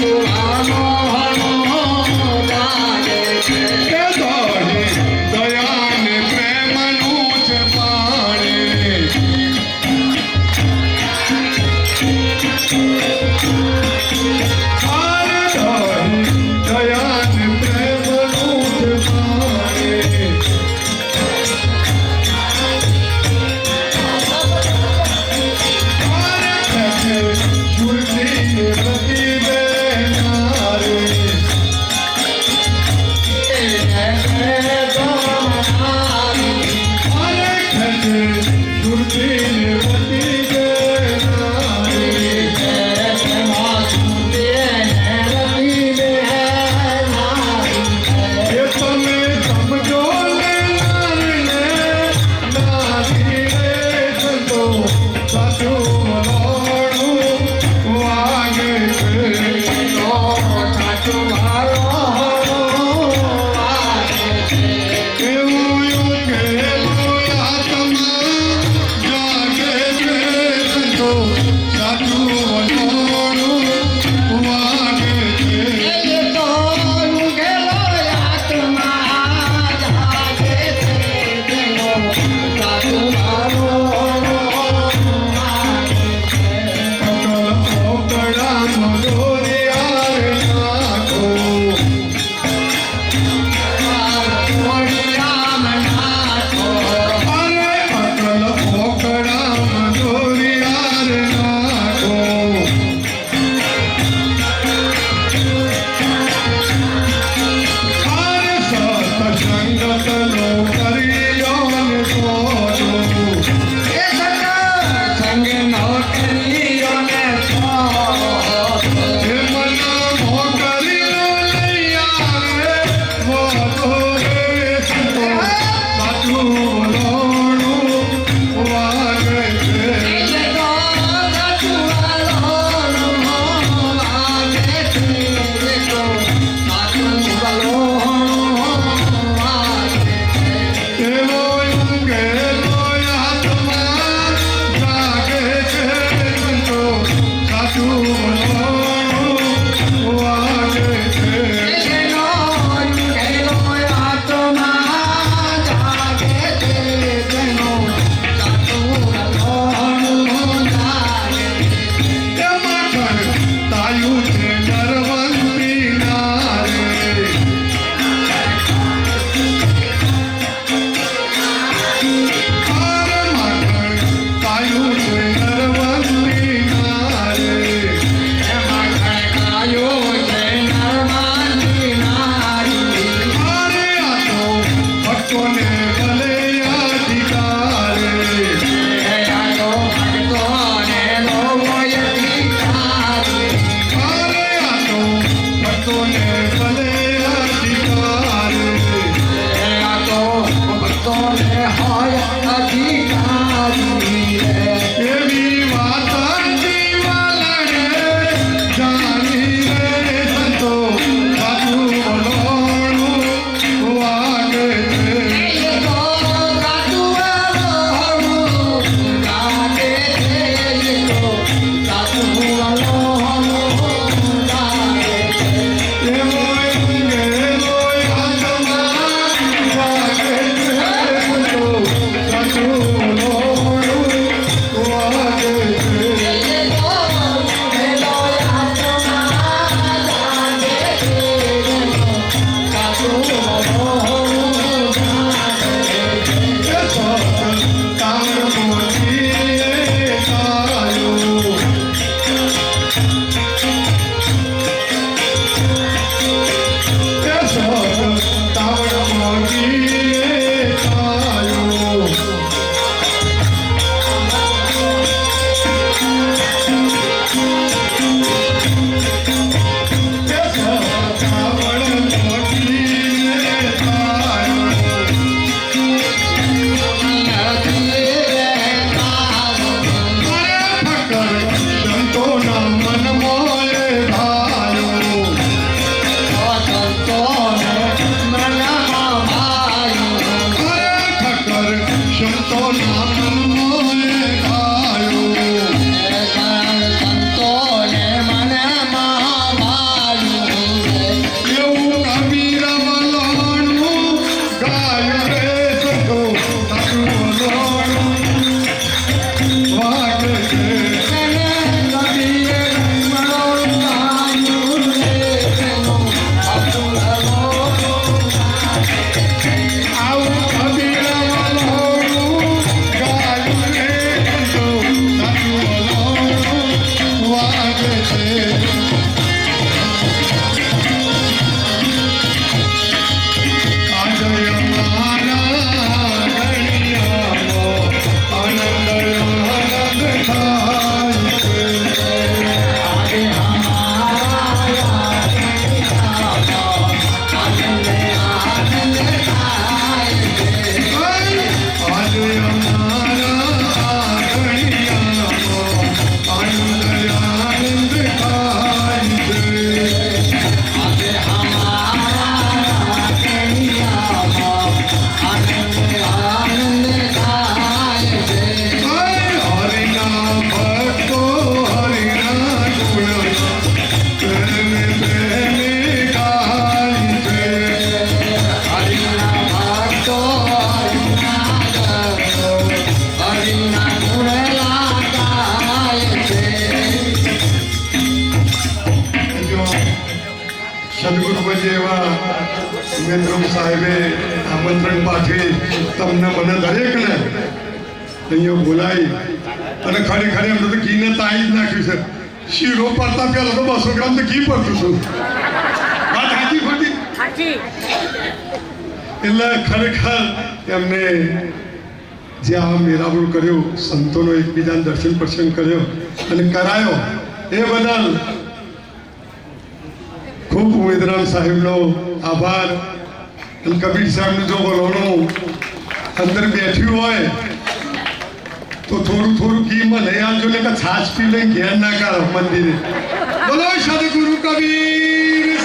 Oh, tomorrow. 求求你们 મેત્રમ સાહેબે આમંત્રણ પાઠવી તમને મને દરેકને અહીંયા બોલાવી. અને ખરી ખરી એમ તો ઘીને તાઈ જ નાખ્યું છે. શીરો પડતા પહેલા તો બસો ગ્રામ તો ઘી પડતું છું. વાત સાચી ખોટી? એટલે ખરેખર એમને જે આ મેળાવડું કર્યો સંતોનો એકબીજાને દર્શન પ્રસંગ કર્યો અને કરાયો એ બદલ ખૂબ ઉમેદરામ સાહેબનો આભાર. અને કબીર સાહેબનું જો વલોણું અંદર બેઠ્યું હોય, તો થોડું થોડું ઘીમાં લઈ આવજો ને છાશ પી લઈ ઘેર ના કાઢો મંદિરે. બોલો સદગુરુ કબીર!